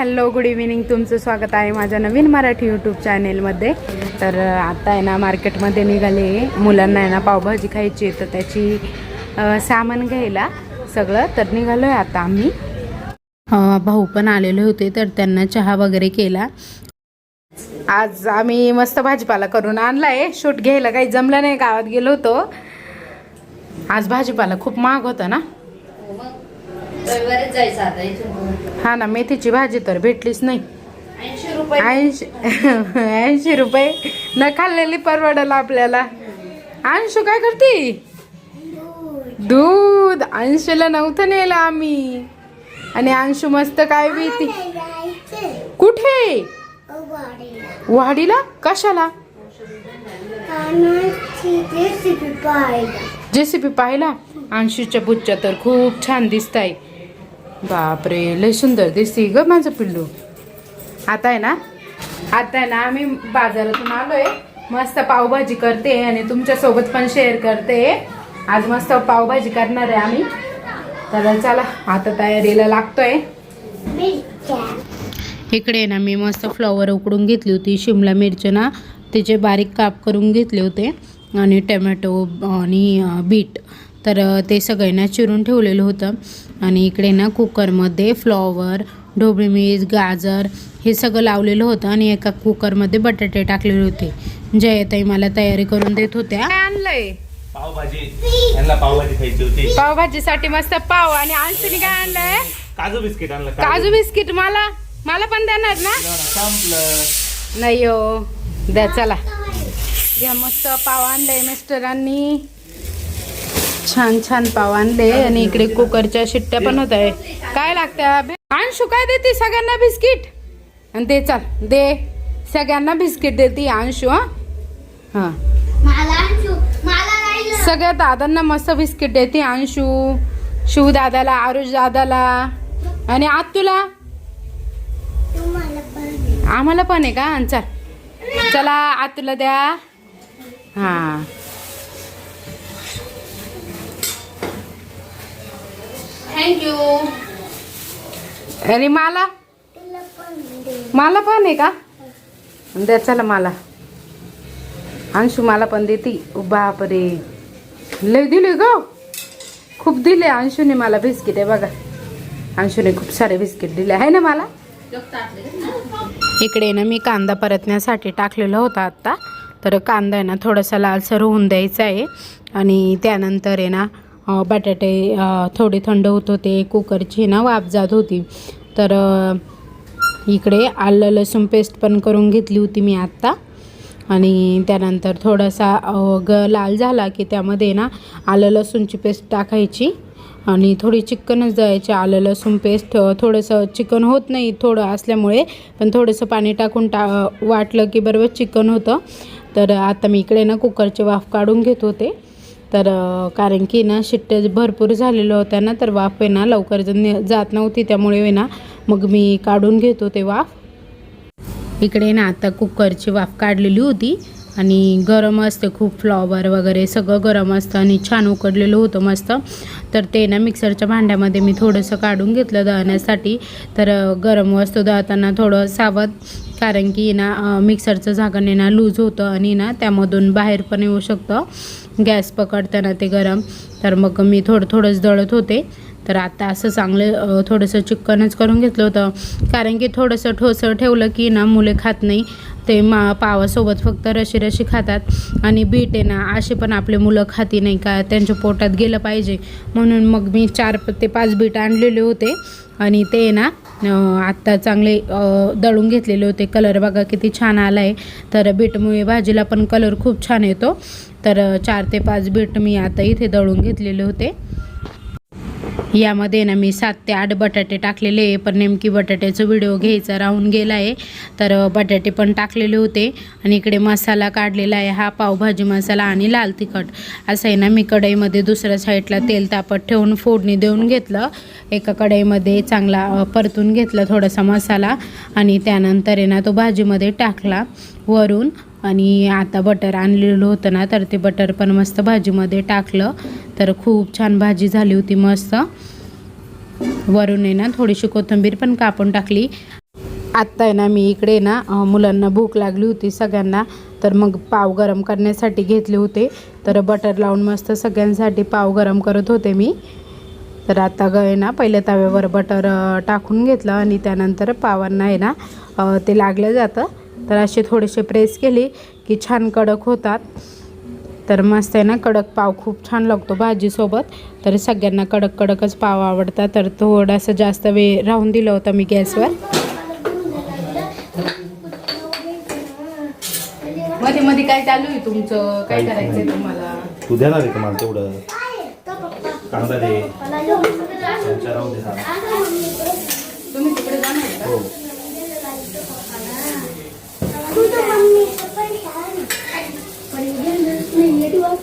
Hello good evening. तुमचं स्वागत आहे माझ्या नवीन मराठी यूट्यूब चॅनेलमध्ये तर आता आहे ना मार्केटमध्ये निघाले. मुलांना आहे ना पावभाजी खायची आहे तर त्याची सामान घ्यायला सगळं. तर निघालो आहे आता आम्ही. भाऊ पण आलेले होते तर त्यांना चहा वगैरे केला. आज आम्ही मस्त भाजीपाला करून आणला आहे शूट घ्यायला काही जमलं नाही गावात गेलो होतो. आज भाजीपाला खूप महाग होता ना? रविवारीच जायचं आता इथून हा ना मेथीची भाजी तर भेटलीच नाही. ऐंशी रुपये. ऐंशी ऐंशी रुपये. न खाल्लेली परवडल आपल्याला. अंशू काय करते? दूध. अंशूला नव्हतं नेलं आम्ही. आणि अंशू मस्त काय भीती. कुठे? वाडीला? कशाला? जेसीबी पाहिला अंशूच्या बुच्च्या तर खूप छान दिसत आहे बापरे लय सुंदर दिसते ग माझं पिल्लू. आता आहे ना? आता आहे ना आम्ही बाजारातून आलोय. मस्त पावभाजी करते आणि तुमच्यासोबत पण शेअर करते. आज मस्त पावभाजी करणार आहे आम्ही. तर चला आता तयारीला लागतोय. इकडे ना मी मस्त फ्लॉवर उकडून घेतली होती शिमला मिरच ना. त्याचे बारीक काप करून घेतले होते. आणि टमॅटो आणि बीट. तर ते सगळ्यांना चिरून ठेवलेलं होतं. आणि इकडे ना कुकरमध्ये फ्लॉवर ढोबळी मिरच गाजर हे सगळं लावलेलं होतं आणि एका कुकरमध्ये बटाटे टाकलेले होते. जयताई मला तयारी करून देत होत्या. काय आणलंय? पावभाजी. यांना पावभाजी खायची होती. पावभाजीसाठी मस्त पाव आणि आणखीन काय आणलंय? काजू बिस्किट आणलं काजू. बिस्किट मला? मला पण देणार ना? संपलं. नाही हो द्या चला. घ्या मस्त पाव आणले मिस्टरांनी. छान छान पाव आणले. आणि इकडे कुकरच्या शिट्ट्या पण होत आहे काय लागत्या अंशू काय देते सगळ्यांना बिस्किट. आणि दे चल दे. सगळ्यांना बिस्किट देते अंशू हा. हा. सगळ्या दादांना मस्त बिस्किट देते अंशू शिव दादाला आरुष दादाला. आणि आज तुला? आम्हाला पण आहे का? आणि चल. चला आज तुला द्या. हा. थँक्यू अरे मला? मला पण आहे का? द्या चला मला. अंशू मला पण देते. बापरे. लय दिले ग. खूप दिले अंशूने मला बिस्किट आहे बघा. अंशूने खूप सारे बिस्किट दिले. आहे ना मला? इकडे ना मी कांदा परतण्यासाठी टाकलेला होता आत्ता. तर कांदा आहे ना थोडासा लालसर होऊन द्यायचा आहे. आणि त्यानंतर आहे ना बटाटे थोडे थंड होत होते कुकरची ना वाफ जात होती. तर इकडे आलं लसूण पेस्ट पण करून घेतली होती मी आत्ता. आणि त्यानंतर थोडासा ग लाल झाला की त्यामध्ये ना आलं लसूणची पेस्ट टाकायची. आणि थोडी चिकनच द्यायची आलं लसूण पेस्ट थोडंसं चिकन होत नाही थोडं असल्यामुळे पण थोडंसं पाणी टाकून टा वाटलं की बरोबर चिकन होतं. तर आता मी इकडे ना कुकरचे वाफ काढून घेत होते. तर कारण की ना शिट्ट्या भरपूर झालेल्या होत्या ना तर वाफ आहे ना लवकर जात नव्हती त्यामुळे ना मग मी काढून घेतो ते वाफ. इकडे ना आता कुकरची वाफ काढलेली होती आणि गरम असते खूप फ्लॉवर वगैरे सगळं गरम असतं आणि छान उकडलेलं होतं मस्त. तर ते ना मिक्सरच्या भांड्यामध्ये मी थोडंसं काढून घेतलं दळण्यासाठी. तर गरम वस्तू दळताना थोडं सावध कारण की ना मिक्सरचं झाकण ना लूज होतं आणि ना त्यामधून बाहेर पण येऊ शकतं. गॅस पकडताना ते गरम. तर मग मी थोडं थोडंच दळत होते. तर आता असं चांगलं थोडंसं चिकनच करून घेतलं होतं. कारण की थोडंसं ठोसं ठेवलं की ना मुले खात नाही. ते मा पावासोबत फक्त रशी रशी खातात. आणि बीट आहे ना असे पण आपले मुलं खाती नाही का? त्यांच्या पोटात गेलं पाहिजे. म्हणून मग मी चार ते पाच बीट आणलेले होते. आणि ते ना आत्ता चांगले दळून घेतलेले होते. कलर बघा किती छान आला आहे तर बीटमुळे भाजीला पण कलर खूप छान येतो. तर चार ते पाच बीट मी आता इथे दळून घेतलेले होते. यामध्ये ना मी सात ते आठ बटाटे टाकलेले आहे. पण नेमकी बटाट्याचा व्हिडिओ घ्यायचा राहून गेला आहे. तर बटाटे पण टाकलेले होते. आणि इकडे मसाला काढलेला आहे. हा पावभाजी मसाला आणि लाल तिखट. असं आहे ना मी कढईमध्ये दुसऱ्या साईडला तेल तापत ठेवून फोडणी देऊन घेतलं. एका कढईमध्ये चांगला परतून घेतला थोडासा मसाला. आणि त्यानंतर आहे ना तो भाजीमध्ये टाकला वरून. आणि आता बटर आणलेलं होतं ना तर ते बटर पण मस्त भाजीमध्ये टाकलं. तर खूप छान भाजी झाली होती मस्त. वरून आहे ना थोडीशी कोथिंबीर पण कापून टाकली. आत्ता आहे ना मी इकडे ना मुलांना भूक लागली होती सगळ्यांना. तर मग पाव गरम करण्यासाठी घेतले होते. तर बटर लावून मस्त सगळ्यांसाठी पाव गरम करत होते मी. तर आता ग आहे ना पहिले तव्यावर बटर टाकून घेतलं आणि त्यानंतर पावांना आहे ना ते लागलं जातं. तर असे थोडेसे प्रेस केले की छान कडक होतात. तर मस्त आहे ना कडक पाव खूप छान लागतो भाजीसोबत. तर सगळ्यांना कडक कडकच पाव आवडतात. तर थोडासा जास्त वेळ राहून दिलं होतं मी गॅसवर. मध्ये मध्ये काय चालू आहे तुमचं? काय करायचंय. तुम्हाला? तू देणार आहे का मला तेवढं? कांदा दे. तुम्ही तिकडे जाणार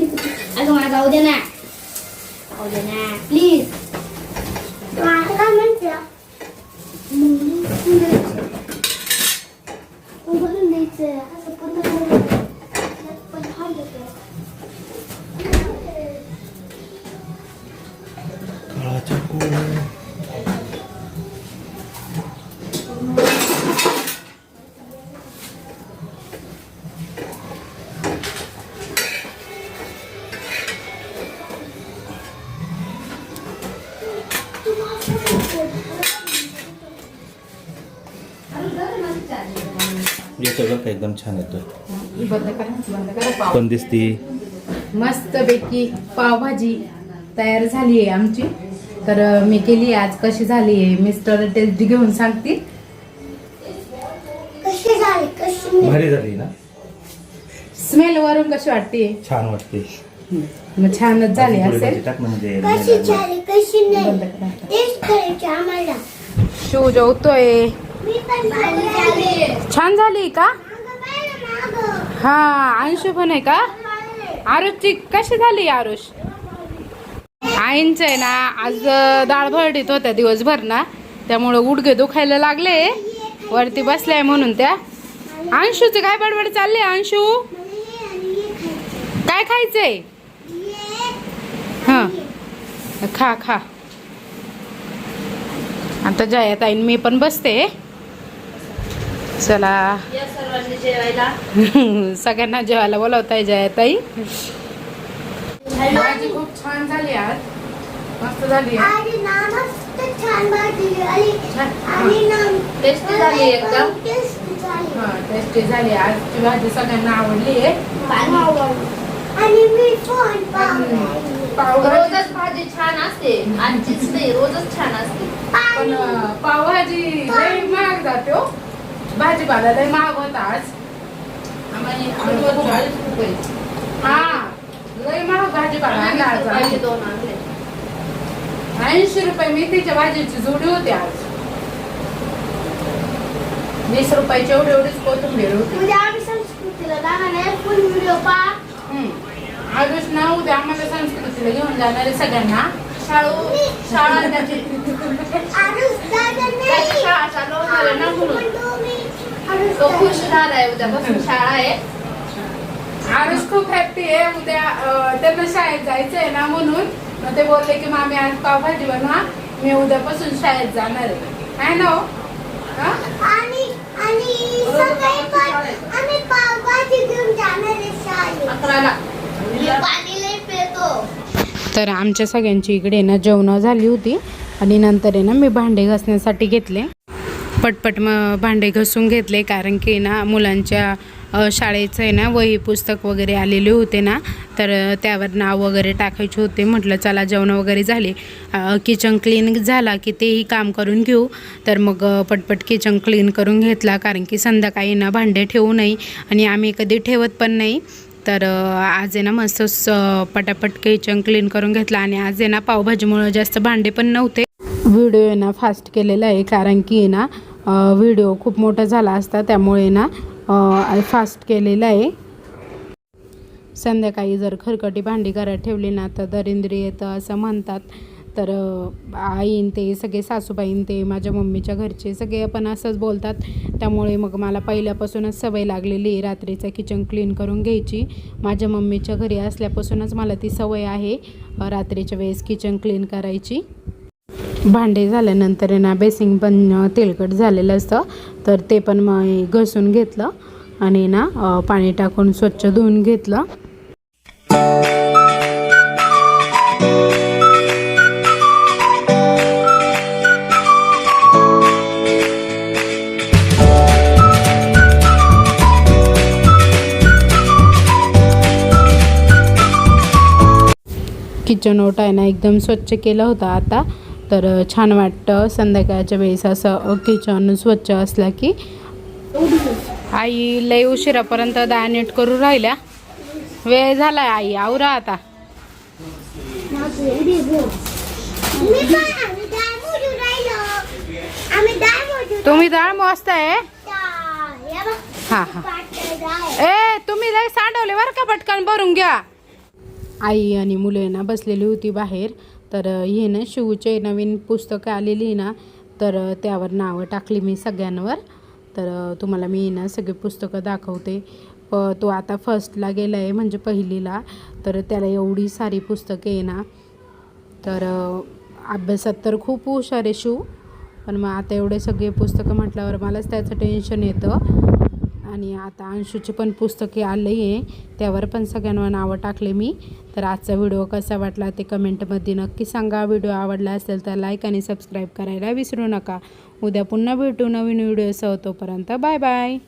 का हो अगं मला जाऊ दे ना एकदम छान येतं बंद करा बंद करा. पाव पण दिसती. मस्तपैकी पावभाजी तयार झाली आहे आमची. तर मी केली आज कशी झाली आहे मिस्टर टेस्ट घेऊन सांगतील. कशी झाली? कशी नाही. भारी झाली ना? स्मेल वरून कशी वाटते? छान वाटते. मग छानच झाली असेल. म्हणजे शिव जेवतोय. मी पण भाजी झाली. छान झाली का. हा अंशू पण आहे का? आरुषची कशी झाली आरुष? आईंचं आहे ना आज डाळ भरडीत होत्या दिवसभर ना त्यामुळं उडगे दुखायला लागले. वरती बसल्या म्हणून त्या. अंशूचे काय बडबड चालले अंशू? खायचं. काय खायचंय? हा. खा खा. आता जया ताईन मी पण बसते. चला. जेवायला. सगळ्यांना जेवायला बोलवताय जया ताई भाजी खूप छान झाली आज. मस्त झाली टेस्टी झाली एकदम. टेस्टी झाली. हा टेस्टी झाली आजची भाजी सगळ्यांना आवडली आहे. आणि मी पण पावभाजी. पावभाजी. रोजच भाजी छान असते. आजचीच नाही रोजच छान असते. पण. पावभाजी महाग जाते हो. भाजीपाला लई महाग होता आज. हा लई महाग भाजीपाला आणला आज आम्ही. ऐंशी रुपये मेथीच्या भाजीची जोडी होती आज. वीस रुपयाची एवढी एवढीच कोथिंबीर होती. उद्या आम्ही संस्कृतीला जाणार आहे फुल व्हिडिओ पा हम्म. आरुष ना उद्या आम्हाला संस्कृतीला घेऊन जाणार आहे सगळ्यांना. शाळू शाळा त्याची नाही. शाळा चालू होणार आहे ना म्हणून. तो. खुश राहणार आहे उद्यापासून शाळा आहे. आरुष खूप हॅप्पी आहे. उद्या अं, त्यांना शाळेत जायचं आहे ना म्हणून. मग ते बोलले की मामी आज पावभाजी बनवा मी उद्यापासून शाळेत जाणार आहे. आहे ना हो? हा? आणि आणि सकाळी पण आम्ही पावभाजी घेऊन जाणार आहे शाळेत. अकराला. मी पाणी लई पितो. तर आमच्या सगळ्यांची इकडे ना जेवणं झाली होती. आणि नंतर आहे ना मी भांडे घासण्यासाठी घेतले. पटपट मग भांडे घसून घेतले कारण की ना मुलांच्या शाळेचं आहे ना वही पुस्तक वगैरे आलेले होते ना तर त्यावर नाव वगैरे टाकायचे होते. म्हटलं चला जेवण वगैरे झाले. किचन क्लीन झाला की तेही काम करून घेऊ. तर मग पटपट किचन क्लीन करून घेतला कारण की संध्याकाळी ना भांडे ठेवू नये आणि आम्ही कधी ठेवत पण नाही. तर आज आहे ना मस्त पटापट किचन क्लीन करून घेतला आणि आज आहे ना पावभाजीमुळं जास्त भांडे पण नव्हते. व्हिडिओ ना फास्ट केलेला आहे कारण की ना व्हिडिओ खूप मोठा झाला असता त्यामुळे ना फास्ट केलेला आहे. संध्याकाळी जर खरकटी भांडी घरात ठेवली ना तर दरिंद्री येतं असं म्हणतात. तर आईन ते सगळे सासूबाईन ते माझ्या मम्मीच्या घरचे सगळे पण असंच बोलतात. त्यामुळे मग मला पहिल्यापासूनच सवय लागलेली आहे रात्रीचं किचन क्लीन करून घ्यायची. माझ्या मम्मीच्या घरी असल्यापासूनच मला ती सवय आहे रात्रीच्या वेळेस किचन क्लीन करायची. भांडे झाल्यानंतर आहे ना बेसिंग पण तेलकट झालेलं असतं. तर ते पण मग घसून घेतलं आणि ना पाणी टाकून स्वच्छ धुवून घेतलं. किचन ओटा आहे ना एकदम स्वच्छ केलं होतं आता. तर छान वाटतं. संध्याकाळच्या वेळेस असं किचन स्वच्छ असलं की. आई लय उशिरापर्यंत डाळ नीट करू राहिल्या. वेळ झालाय आई आवरा आता. तुम्ही डाळ मोजताय? हा हा. हां हां ए तुम्ही लय सांडवले बरं का पटकन भरून घ्या. आई आणि मुलं ना बसलेली होती बाहेर. तर हे ना शिवचे नवीन पुस्तकं आलेली ना तर त्यावर नावं टाकली मी सगळ्यांवर. तर तुम्हाला मी ना सगळी पुस्तकं दाखवते. प तो आता फर्स्टला गेला आहे म्हणजे पहिलीला. तर त्याला एवढी सारी पुस्तके आहे ना. तर अभ्यासात तर खूप हुशार आहे शिव. पण मग आता एवढे सगळे पुस्तकं म्हटल्यावर मलाच त्याचं टेन्शन येतं. आणि आता अंशूची पण पुस्तके आले आहे. त्यावर पण सगळ्यांना नावं टाकले मी. तर आजचा व्हिडिओ कसा वाटला ते कमेंटमध्ये नक्की सांगा. व्हिडिओ आवडला असेल तर लाईक आणि सबस्क्राईब करायला विसरू नका. उद्या पुन्हा भेटू नवीन व्हिडिओसह. तोपर्यंत बाय बाय.